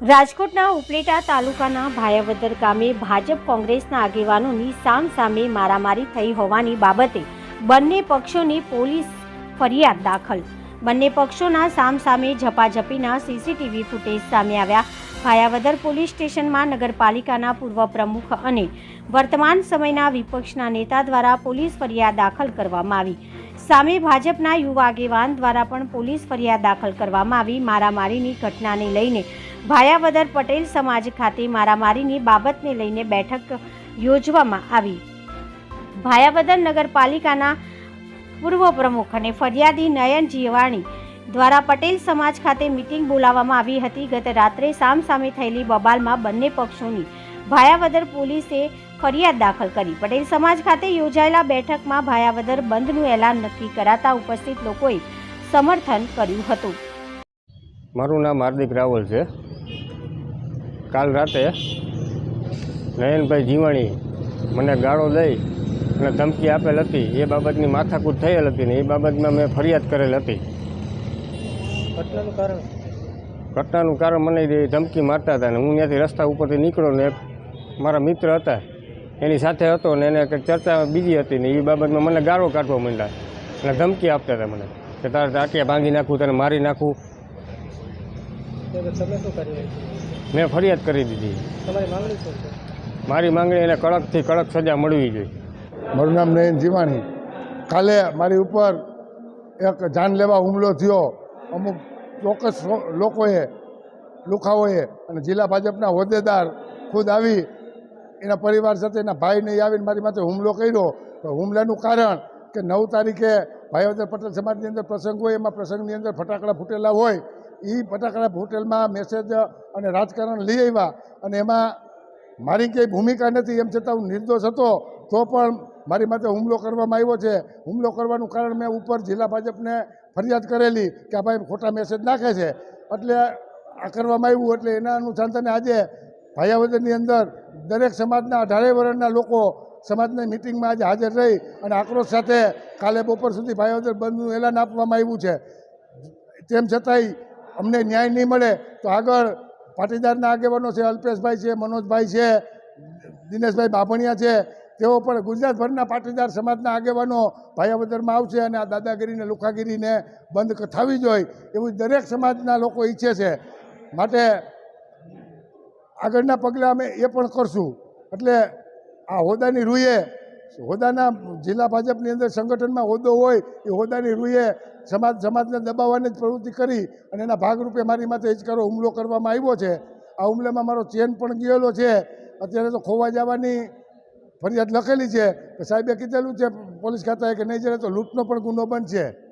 રાજકોટના ઉપલેટા તાલુકાના ભાયાવદર ગામે ભાજપ કોંગ્રેસના આગેવાનોની સામસામે મારામારી થઈ હોવાની બાબતે બંને પક્ષોની પોલીસ ફરિયાદ દાખલ. બંને પક્ષોના સામસામે ઝપાઝપીના સીસીટીવી ફૂટેજ સામે આવ્યા. ભાયાવદર પોલીસ સ્ટેશનમાં નગરપાલિકાના પૂર્વ પ્રમુખ અને વર્તમાન સમયના વિપક્ષના નેતા દ્વારા પોલીસ ફરિયાદ દાખલ કરવામાં આવી. સામે ભાજપના યુવા આગેવાન દ્વારા પણ પોલીસ ફરિયાદ દાખલ કરવામાં આવી. મારામારીની ઘટનાને લઈને ભાયાવદર પટેલ સમાજ ખાતે મારામારીની બાબતને લઈને બેઠક યોજવામાં આવી. ભાયાવદર નગરપાલિકાના પૂર્વ પ્રમુખ અને ફરિયાદી નયન જીવાણી દ્વારા પટેલ સમાજ ખાતે મિટિંગ બોલાવવામાં આવી હતી. ગત રાત્રે સામસામે થયેલી બબાલમાં બંને પક્ષોની ભાયાવદર પોલીસે ફરિયાદ દાખલ કરી. પટેલ સમાજ ખાતે યોજાયેલા બેઠકમાં ભાયાવદર બંધનું એલાન નક્કી કરાતા ઉપસ્થિત લોકોએ સમર્થન કર્યું હતું. મારું નામ હાર્દિક રાવલ છે. કાલ રાતે નયનભાઈ જીવાણી મને ગાળો દઈ અને ધમકી આપેલ હતી. એ બાબતની માથાકૂટ થયેલ હતી ને એ બાબતમાં મેં ફરિયાદ કરેલ હતી. ઘટનાનું કારણ? ઘટનાનું કારણ મને એ ધમકી મારતા હતા ને હું ત્યાંથી રસ્તા ઉપરથી નીકળ્યો ને મારા મિત્ર હતા. એની સાથે હતો ને એને કંઈક ચર્ચા બીજી હતી ને એ બાબતમાં મને ગાળો કાઢવા માંડ્યા અને ધમકી આપતા હતા મને કે તારે ટાટિયા ભાંગી નાખું તને મારી નાખું. તમે શું કર્યું? મેં ફરિયાદ કરી દીધી. તમારી માંગણી શું મારી માંગણી એને કડકથી કડક સજા મળવી જોઈએ. મારું નામ નયન જીવાણી. કાલે મારી ઉપર એક જાનલેવા હુમલો થયો. અમુક ચોક્કસ લોકોએ લુખાઓએ અને જિલ્લા ભાજપના હોદ્દેદાર ખુદ આવી એના પરિવાર સાથે એના ભાઈને આવીને મારી માથે હુમલો કર્યો. તો હુમલાનું કારણ કે નવ તારીખે ભાઈવદર પટેલ સમાજની અંદર પ્રસંગ હોય એમાં પ્રસંગની અંદર ફટાકડા ફૂટેલા હોય એ ફટાકડા હોટેલમાં મેસેજ અને રાજકારણ લઈ આવ્યા અને એમાં મારી કંઈ ભૂમિકા નથી એમ છતાં હું નિર્દોષ હતો, તો પણ મારી માથે હુમલો કરવામાં આવ્યો છે. હુમલો કરવાનું કારણ મેં ઉપર જિલ્લા ભાજપને ફરિયાદ કરેલી કે આ ભાઈ ખોટા મેસેજ નાખે છે. એટલે આ કરવામાં આવ્યું એટલે એના અનુસંધાને આજે ભાયાવદરની અંદર દરેક સમાજના અઢારે વર્ણના લોકો સમાજની મિટિંગમાં આજે હાજર રહી અને આક્રોશ સાથે કાલે બપોર સુધી ભાયાવદર બંધનું એલાન આપવામાં આવ્યું છે. તેમ છતાંય અમને ન્યાય નહીં મળે તો આગળ પાટીદારના આગેવાનો છે, અલ્પેશભાઈ છે, મનોજભાઈ છે, દિનેશભાઈ બાભણિયા છે, તેઓ પણ ગુજરાતભરના પાટીદાર સમાજના આગેવાનો ભાયાવદરમાં આવશે અને આ દાદાગીરીને, લુખાગીરીને બંધ થવી જોઈએ એવું દરેક સમાજના લોકો ઈચ્છે છે. માટે આગળના પગલાં અમે એ પણ કરશું. એટલે આ હોદ્દાની રૂએ હોદ્દાના જિલ્લા ભાજપની અંદર સંગઠનમાં હોદ્દો હોય, એ હોદ્દાની રૂએ સમાજ, સમાજને દબાવવાની જ પ્રવૃત્તિ કરી અને એના ભાગરૂપે મારી માથે હિચકારો હુમલો કરવામાં આવ્યો છે. આ હુમલામાં મારો ચેન પણ ગયેલો છે. અત્યારે તો ખોવા જવાની ફરિયાદ લખેલી છે. સાહેબે કીધેલું છે, પોલીસ ખાતાએ કે નહીં જરે તો લૂંટનો પણ ગુનો બનશે.